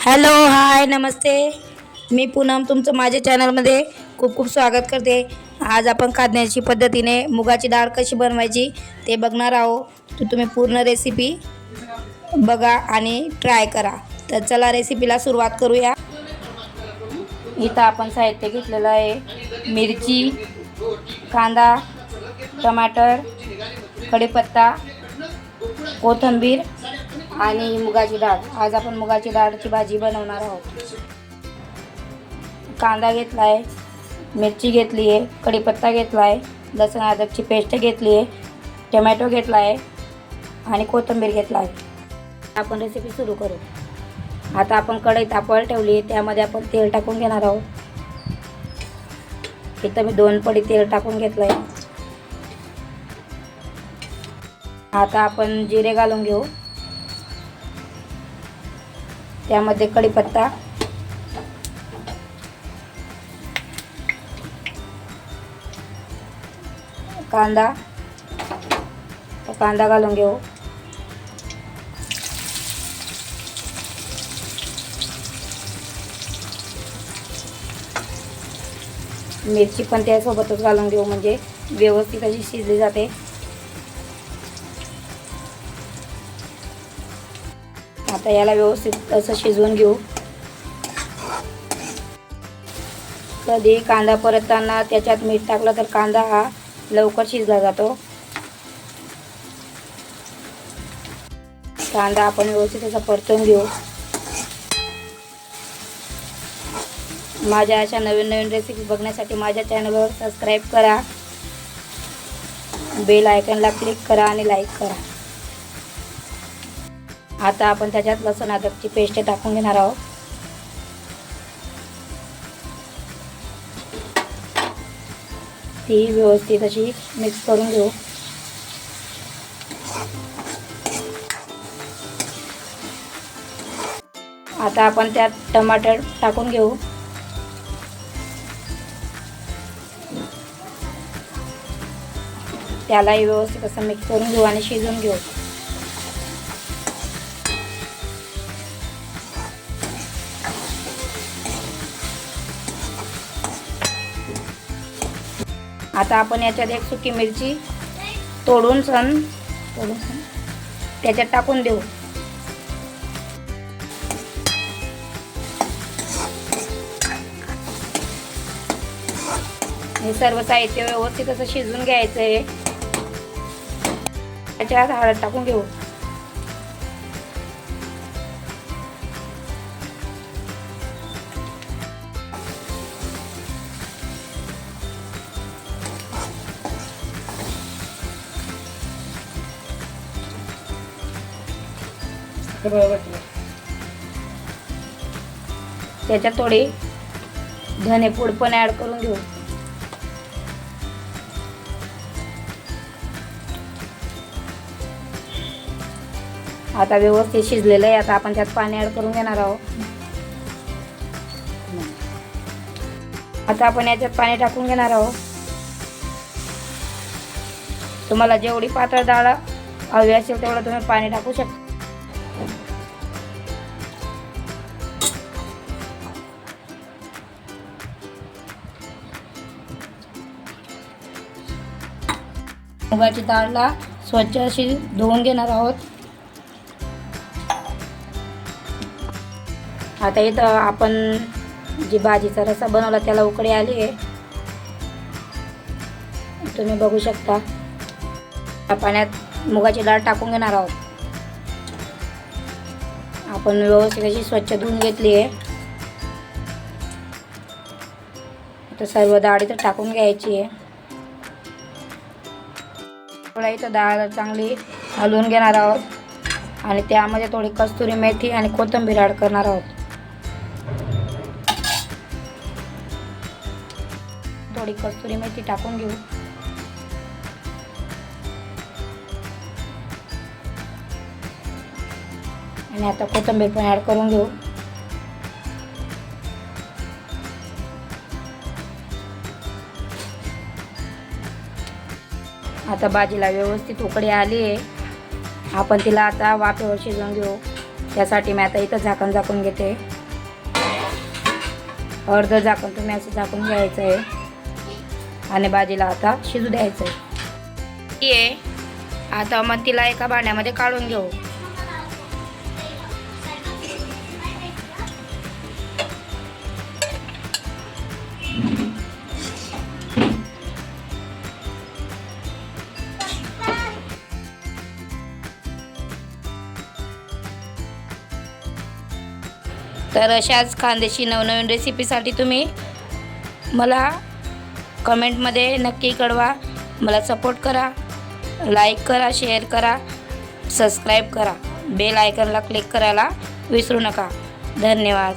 Hello hi नमस्ते. मी पूनम तुमचं माझ्या चॅनलमध्ये खूप खूप स्वागत करते. आज आपण खाण्याची पद्धतीने मुगाची डाळ कशी बनवायची ते बघणार आहोत. तर तुम्ही पूर्ण रेसिपी बघा आणि ट्राय करा. तर चला रेसिपीला सुरुवात करूया. इथं आपण साहित्य घेतलेलं आहे. मिरची कांदा टमाटर कढीपत्ता कोथिंबीर आणि मुगाची डाळ. आज आपण मुगाची डाळची भाजी बनवणार आहोत. कांदा घेतला आहे मिरची घेतली आहे कढीपत्ता घेतला आहे लसण अदकची पेस्ट घेतली आहे टमॅटो घेतला आहे आणि कोथिंबीर घेतला आहे आपण रेसिपी सुरू करू. आता आपण कढई तापवायला ठेवली आहे त्यामध्ये आपण तेल टाकून घेणार आहोत. इथं मी दोन पडी तेल टाकून घेतलं आहे आता आपण जिरे घालून घेऊ. त्यामध्ये कढीपत्ता. कांदा. तो कांदा घालून घेऊ. मिरची पण त्यासोबतच घालून घेऊ म्हणजे व्यवस्थित अशी शिजली जाते. आता याला व्यवस्थित असं शिजवून घेऊ. कधी कांदा परतताना त्याच्यात मीठ टाकलं तर कांदा हा लवकर शिजला जातो. कांदा आपण व्यवस्थित असा परतून घेऊ. माझ्या अशा नवीन नवीन रेसिपी बघण्यासाठी माझ्या चॅनलवर सबस्क्राईब करा. बेल आयकनला क्लिक करा आणि लाईक करा. आता आपण त्याच्यात लसूण अद्रकची पेस्ट टाकून घेणार आहोत. ती व्यवस्थित अशी मिक्स करून घेऊ. आता आपण त्यात टमाटर टाकून घेऊ. त्यालाही व्यवस्थित असं मिक्स करून घेऊ आणि शिजवून घेऊ. आता आपण याच्यात एक सुकी मिरची तोडून सण तोडून सण. त्याच्यात टाकून देऊ. हे सर्व साहित्य व्यवस्थित असं शिजून घ्यायचं आहे त्याच्यात हळद टाकून घेऊ. त्याच्यात थोडी धनेपूड पण ॲड करून घेऊ. आता व्यवस्थित शिजलेलं आहे आता आपण त्यात पाणी ॲड करून घेणार आहोत. आता आपण याच्यात पाणी टाकून घेणार आहोत. तुम्हाला जेवढी पातळ डाळ हवी असेल तेवढं तुम्ही पाणी टाकू शकता. मुगाची डाळला स्वच्छ अशी धुवून घेणार आहोत. आता इथं आपण जी भाजीचा रसा बनवला त्याला उकडी आली आहे. तुम्ही बघू शकता. पाण्यात मुगाची डाळ टाकून घेणार आहोत. आपण व्यवस्थित अशी स्वच्छ धुवून घेतली आहे. आता सर्व डाळ इथं टाकून घ्यायची आहे. थोडा इथं डाळ चांगली हलवून घेणार आहोत. आणि त्यामध्ये थोडी कस्तुरी मेथी आणि कोथिंबीर ॲड करणार आहोत. थोडी कस्तुरी मेथी टाकून घेऊ. आणि आता कोथिंबीर पण ॲड करून घेऊ. आता भाजीला व्यवस्थित उकडी आली आहे. आपण तिला आता वाफेवर शिजवून घेऊ. त्यासाठी मी आता इथं झाकण झाकून घेते. अर्ध झाकण तुम्ही असं झाकून घ्यायचं आहे. आणि भाजीला आता शिजू द्यायचं आहे. आता मग तिला एका भांड्यामध्ये काढून घेऊ. तर अशाच खानदेशी नवनवीन रेसिपीसाठी तुम्ही मला कमेंटमध्ये नक्की कळवा. मला सपोर्ट करा. लाईक करा शेअर करा सबस्क्राईब करा. बेल आयकनला क्लिक करायला विसरू नका. धन्यवाद.